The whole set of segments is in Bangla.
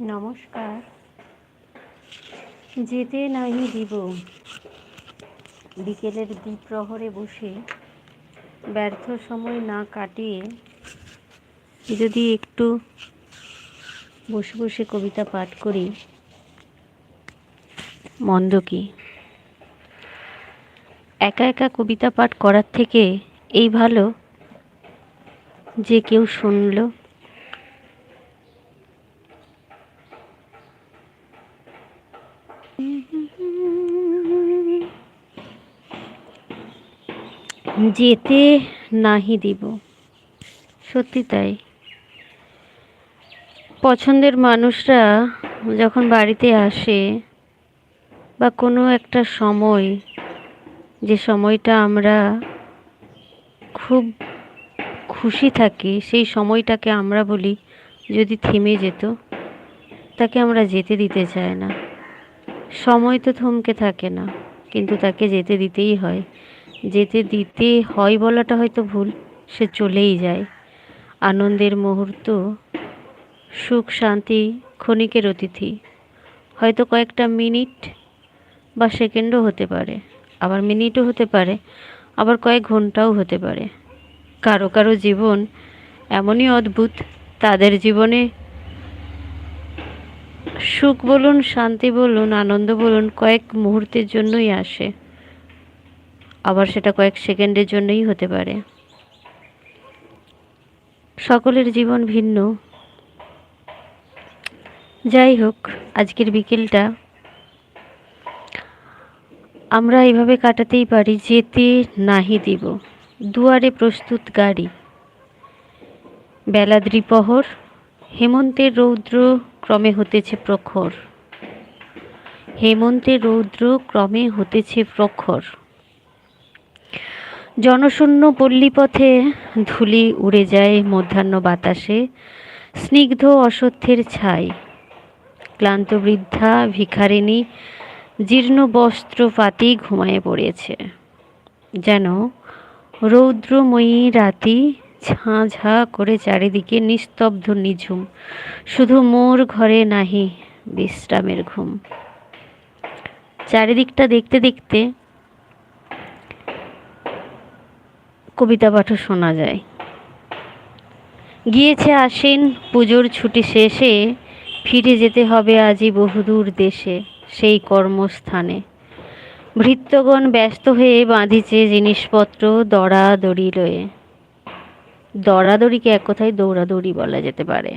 নমস্কার। যেতে নাহি দিব। বিকেলের দ্বীপ্রহরে বসে ব্যর্থ সময় না কাটিয়ে যদি একটু বসে বসে কবিতা পাঠ করি, মন্দ কি? একা একা কবিতা পাঠ করার থেকে এই ভালো যে কেউ শুনলো যেতে নাহি দিব। সত্যি তাই। পছন্দের মানুষরা যখন বাড়িতে আসে বা কোনো একটা সময়, যে সময়টা আমরা খুব খুশি থাকি, সেই সময়টাকে আমরা বলি যদি থেমে যেত, তাকে আমরা যেতে দিতে চাই না। সময় তো থমকে থাকে না, কিন্তু তাকে যেতে দিতেই হয়। যেতে দিতে হয় বলাটা হয়তো ভুল, সে চলেই যায়। আনন্দের মুহূর্ত, সুখ, শান্তি, ক্ষণিকের অতিথি। হয়তো কয়েকটা মিনিট বা সেকেন্ডও হতে পারে, আবার মিনিটও হতে পারে, আবার কয়েক ঘন্টাও হতে পারে। কারও কারও জীবন এমনই অদ্ভুত, তাদের জীবনে সুখ বলুন, শান্তি বলুন, আনন্দ বলুন, কয়েক মুহূর্তের জন্যই আসে। আবার সেটা কয়েক সেকেন্ডের জন্যই হতে পারে। সকলের জীবন ভিন্ন। যাই হোক, আজকের বিকেলটা আমরা এইভাবে কাটাতেই পারি, যেতে নাহি দিব। দুয়ারে প্রস্তুত গাড়ি। বেলা দ্বিপ্রহর হেমন্তের রৌদ্র ক্রমে হতেছে প্রখর। হেমন্তের রৌদ্র ক্রমে হতেছে প্রখর। জনশূন্য পল্লীপথে ধুলি উড়ে যায় মধ্যাহ্ন বাতাসে, স্নিগ্ধ অসত্যের ছাই। ক্লান্ত বৃদ্ধা ভিখারিণী জীর্ণ বস্ত্র পাতি ঘুমায়ে পড়েছে। যেন রৌদ্রময়ী রাতি ঝাঁ ঝাঁ করে চারিদিকে নিস্তব্ধ নিঝুম। শুধু মোর ঘরে নাহি বিশ্রামের ঘুম। চারিদিকটা দেখতে দেখতে কবিতা পাঠও শোনা যায়। গিয়েছে আসেন পুজোর ছুটি শেষে, ফিরে যেতে হবে আজই বহুদূর দেশে, সেই কর্মস্থানে। ভৃত্যগণ ব্যস্ত হয়ে বাঁধিছে জিনিসপত্র দড়াদড়ি লয়ে। দড়াদড়িকে এক কথায় দৌড়াদৌড়ি বলা যেতে পারে।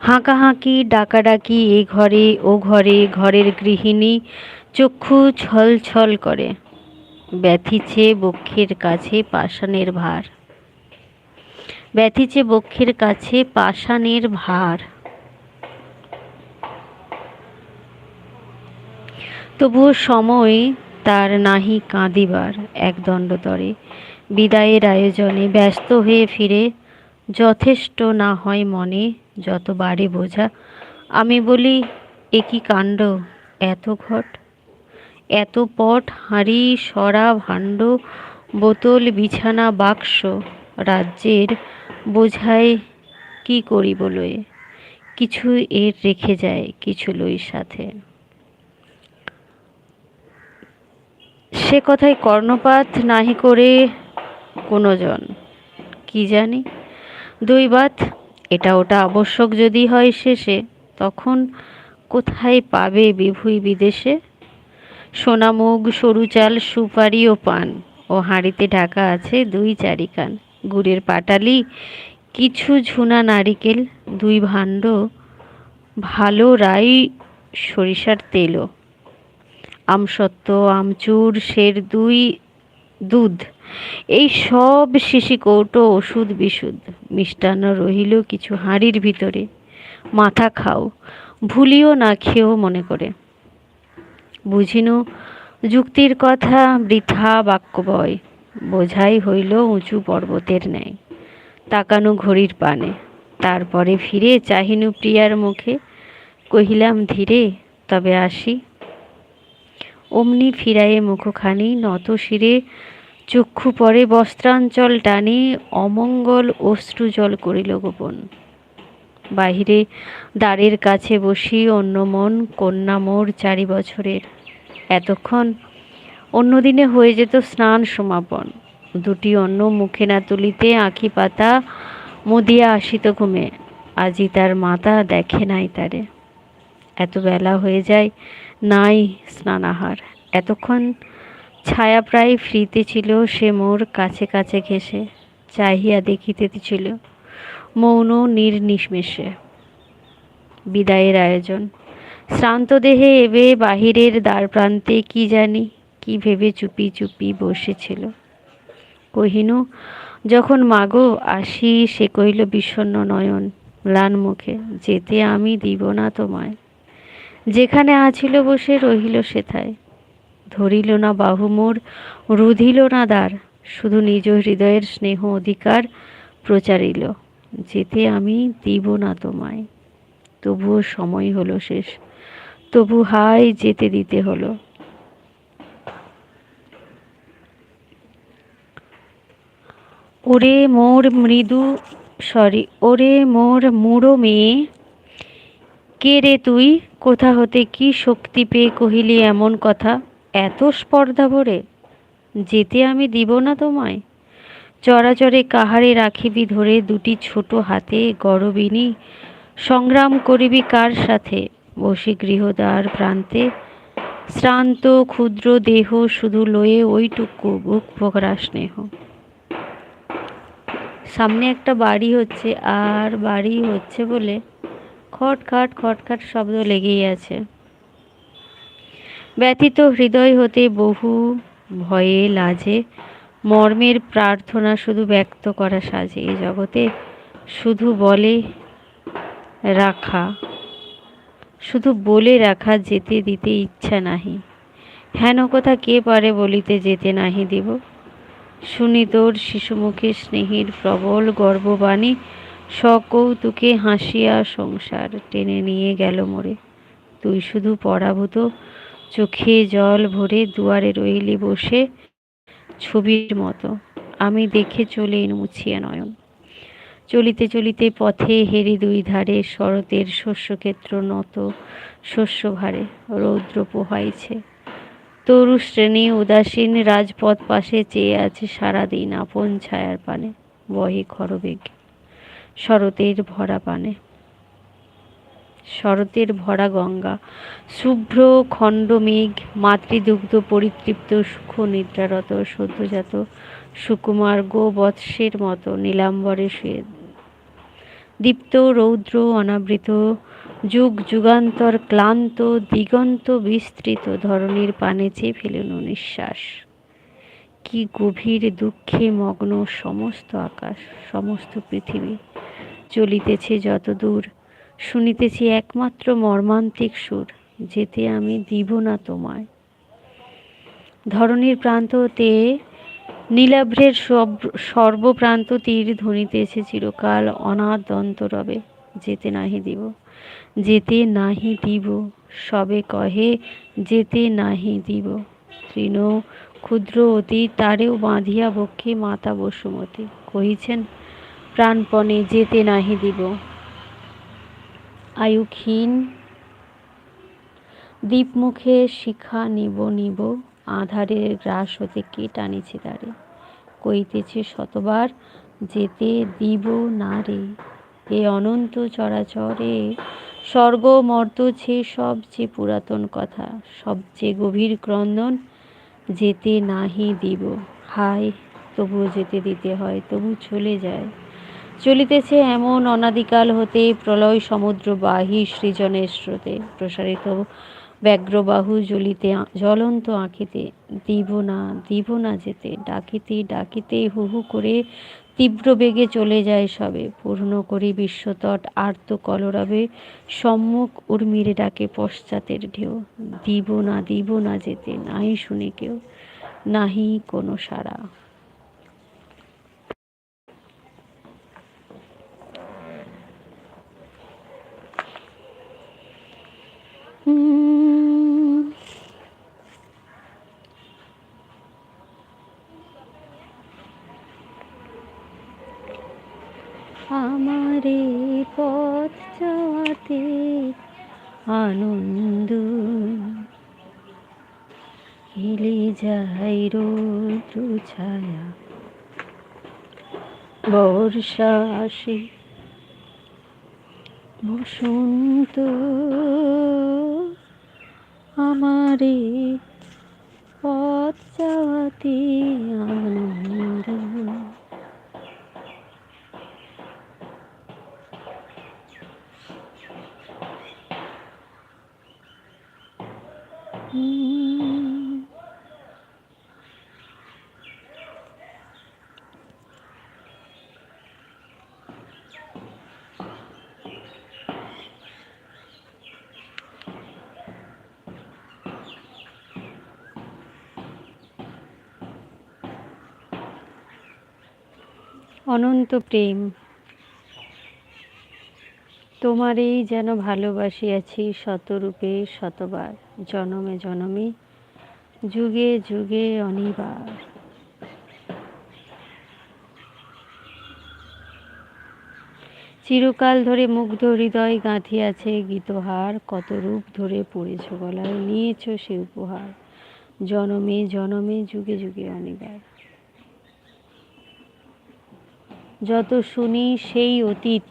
হাঁকাহাঁকি, ডাকাডাকি, এ ঘরে, ও ঘরে, ঘরের গৃহিণী চক্ষু ছল ছল করে, ব্যথিছে বক্ষের কাছে পাষাণের ভার। ব্যথিছে বক্ষের কাছে পাষাণের ভার। তবুও সময় তার নাহি কাঁদিবার এক দণ্ডতরে বিদায়ের আয়োজনে ব্যস্ত হয়ে ফিরে, যথেষ্ট না হয় মনে যত বাড়ে বোঝা। আমি বলি, এ কি কাণ্ড, এত ঘট? এত পট, হাঁড়ি, সরা, ভাণ্ড, বোতল, বিছানা, বাক্স, রাজ্যের বোঝায় কি করি বলয়ে কিছু এর রেখে যায় কিছু লই সাথে। সে কথায় কর্ণপাত নাহি করে কোনো জন কি জানি? দুই বাত, এটা ওটা আবশ্যক যদি হয় শেষে, তখন কোথায় পাবে বিভুই বিদেশে? সোনামুগ সরু চাল সুপারি ও পান। ও হাঁড়িতে ঢাকা আছে দুই চারিকান। গুড়ের পাটালি, কিছু ঝুনা নারিকেল, দুই ভাণ্ড, ভালো রাই, সরিষার তেলও। আমসত্ত্ব, আমচুর, সের দুই, দুধ। এই সব শিশি কৌটো ওষুধ বিশুদ্ধ। মিষ্টান্ন রহিল কিছু হাঁড়ির ভিতরে। মাথা খাও। ভুলিও না খেয়েও মনে করে। বুঝিনু, যুক্তির কথা বৃথা বাক্য বয় বোঝাই হইল উঁচু পর্বতের ন্যায়। তাকানো ঘড়ির পানে। তারপরে ফিরে চাহিনু প্রিয়ার মুখে। কহিলাম, ধীরে, তবে আসি। অমনি ফিরায়ে মুখখানি নত শিরে চক্ষু পরে বস্ত্রাঞ্চল টানে অমঙ্গল অশ্রু জল করিল গোপন। বাহিরে দ্বারের কাছে বসি অন্য মন কন্যা মোর চারি বছরের। এতক্ষণ অন্যদিনে হয়ে যেত স্নান সমাপন। দুটি অন্য মুখে না তুলিতে আঁখি পাতা মুদিয়া আসিত ঘুমে। আজি তার মাতা দেখে নাই তারে। এত বেলা হয়ে যায় নাই স্নানাহার। এতক্ষণ ছায়া প্রায় ফ্রিতে ছিল সে মোর কাছে কাছে ঘেসে চাহিয়া দেখিতে ছিল। মৌন নির্নিমেষে। বিদায়ের আয়োজন। শ্রান্ত দেহে এবে বাহিরের দ্বার প্রান্তে কি জানি, কি ভেবে চুপি চুপি বসেছিল। কহিনু, যখন মাগো আসি, সে কহিল, বিষণ্ণ নয়ন, ম্লান মুখে, যেতে আমি দিব না তোমায়। যেখানে আছিল বসে রহিল সেথায়। ধরিল না বাহু মোর, রুধিল না দ্বার, শুধু নিজ হৃদয়ের স্নেহ অধিকার প্রচারিল। যেতে আমি দিব না তোমায়। তবুও সময় হলো শেষ। তবু হাই যেতে দিতে হলো। ওরে মোর মৃদু সরি ওরে মোর মুড়ো মেয়ে, কে রে তুই? কোথা হতে কি শক্তি পেয়ে কহিলি এমন কথা? এত স্পর্ধা ভরে? যেতে আমি দিব না তোমায়? চরাচরে কাহারে রাখিবি ধরে দুটি ছোট হাতে গরবিনী। সংগ্রাম করিবি কার সাথে? বসে গৃহদ্বার প্রান্তে। শ্রান্ত, ক্ষুদ্র দেহ শুধু লয়ে ওইটুকু বুক ভোগরা স্নেহ। সামনে একটা বাড়ি হচ্ছে, আর বাড়ি হচ্ছে বলে খটখাট খটখাট শব্দ লেগেই আছে। ব্যথিত হৃদয় হতে বহু ভয়ে লাজে। মর্মের প্রার্থনা শুধু ব্যক্ত করা সাজে এই জগতে। শুধু বলে রাখা। শুধু বলে রাখা যেতে দিতে ইচ্ছা নাহি। হেন কথা কে পারে বলিতে যেতে নাহি দিব। শুনি তোর শিশুমুখে স্নেহের প্রবল গর্ববাণী। সকৌতুকে হাসিয়া সংসার টেনে নিয়ে গেল মোরে। তুই শুধু পরাভূত। চোখে জল ভরে দুয়ারে রইলি বসে। ছবির মতো। আমি দেখে চলে মুছিয়া নয়ন চলিতে চলিতে পথে হেরি দুই ধারে শরতের শস্যক্ষেত্র নত। শস্য ভারে রৌদ্র পোহাইছে। তরু শ্রেণি উদাসীন রাজপথ পাশে চেয়ে আছে সারাদিন আপন ছায়ার পানে। বহে খরবেগ শরতের ভরা পানে। শরতের ভরা গঙ্গা। শুভ্র খণ্ড মেঘ, মাতৃদুগ্ধ, পরিতৃপ্ত সুখ নিদ্রারত, সদ্যজাত সুকুমার গোবৎসের মতো নীলাম্বরে শুয়ে দীপ্ত, রৌদ্র, অনাবৃত, যুগ যুগান্তর, ক্লান্ত, দিগন্ত, বিস্তৃত ধরনীর পানে চেয়ে ফেলুন নিঃশ্বাস কি গভীর দুঃখে মগ্ন সমস্ত আকাশ, সমস্ত পৃথিবী, চলিতেছে যত দূর শুনিতেছি একমাত্র মর্মান্তিক সুর, যেতে আমি দিব না তোমায়। ধরনীর প্রান্ত হতে নীলাভ্রের সব, সর্বপ্রান্ত তীর ধ্বনিতেছে চিরকাল অনাদন্ত রবে, যেতে নাহি দিব, যেতে নাহি দিব, সবে কহে যেতে নাহি দিব। তৃণ ক্ষুদ্র অতি, তারেও বাঁধিয়া বক্ষে মাতা বসুমতী, কহিছেন, প্রাণপণে যেতে নাহি দিব। আয়ুক্ষীণ। দ্বীপমুখে শিখা নিব নিব, আধারের গ্রাস হতে কে টানিছে তারে? কইতেছে শতবার, যেতে দিব না রে, এ অনন্ত চরাচরে স্বর্গ মর্ত ছে সবচেয়ে পুরাতন কথা, সবচেয়ে গভীর ক্রন্দন, যেতে নাহি দিব। হায়, তবুও যেতে দিতে হয়, তবু চলে যায়। চলিতেছে এমন অনাদিকাল হতে প্রলয় সমুদ্র বাহী সৃজনের স্রোতে। প্রসারিত ব্যগ্রবাহু জ্বলিতে জ্বলন্ত আঁকিতে দিব না দিব না যেতে, ডাকিতে ডাকিতে হু হু করে তীব্র বেগে চলে যায় সবে। পূর্ণ করি বিশ্বতট আর্ত কলরবে, সম্মুখ উর্মিরে ডাকে পশ্চাতের ঢেউ। দিব না দিব না যেতে, নাই শুনে কেউ, নাহি কোনো সাড়া। আমারে পথ চাওয়াতে আনন্দ হিলে যাই রোদ্র ছায়া। বর্ষা আসে বসন্ত আমারে পথ যাওয়াতে আনন্দ হুম। অনন্ত প্রেম। তোমারেই যেন ভালোবাসিয়াছি শতরূপে শতবার, জনমে জনমে, যুগে যুগে অনিবার। চিরকাল ধরে মুগ্ধ হৃদয় গাঁথিয়াছে গীতহার কত রূপ ধরে পড়েছ গলায়, নিয়েছ সে উপহার, জনমে জনমে, যুগে যুগে অনিবার। যত শুনি সেই অতীত।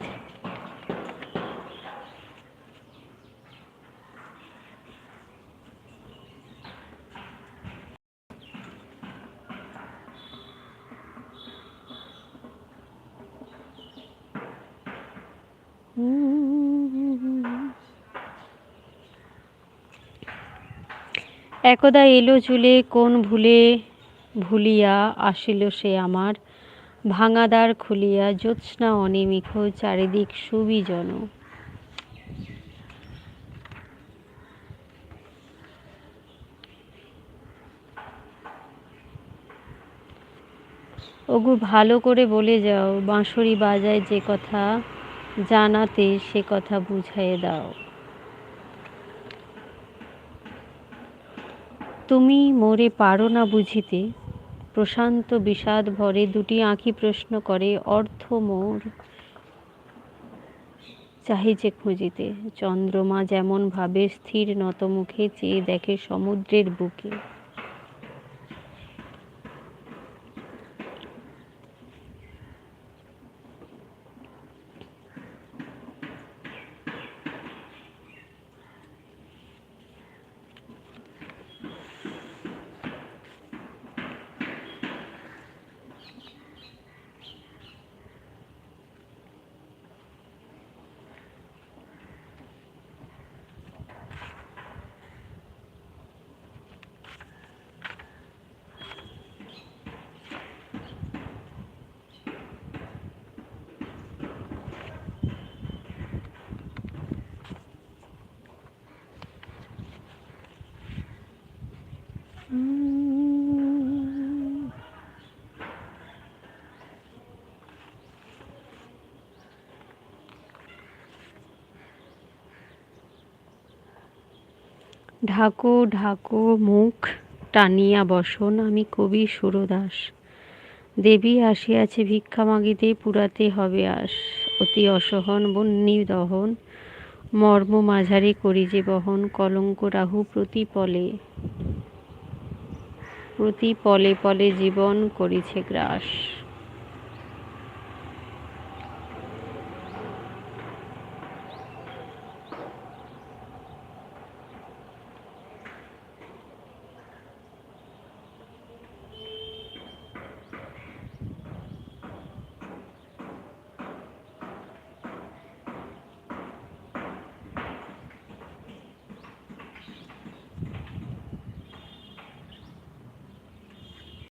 একদা এলো চুলে কোন ভুলে ভুলিয়া আসিল সে আমার। ভাঙাদার খুলিয়া জ্যোৎস্না অনিমিষ চারিদিক সুবিজন। ওগো ভালো করে বলে যাও, বাঁশরি বাজায় যে কথা জানাতে সে কথা বুঝাইয়ে দাও। তুমি মোরে পারো না বুঝিতে প্রশান্ত বিষাদ ভরে দুটি আঁখি প্রশ্ন করে, অর্থ মোর? চাহিছে খুঁজিতে, চন্দ্রমা যেমন ভাবে স্থির নত মুখে চেয়ে দেখে সমুদ্রের বুকে। ঢাকো ঢাকো, মুখ টানিয়া বসন, আমি কবি সুরদাস। দেবী আসিয়াছে ভিক্ষা মাগিতে, পুরাতে হবে আস অতি অসহন বন্যী দহন, মর্ম মাঝারি করি যে বহন, কলঙ্ক রাহু প্রতিপলে প্রতি পলে পলে জীবন করিছে গ্রাস।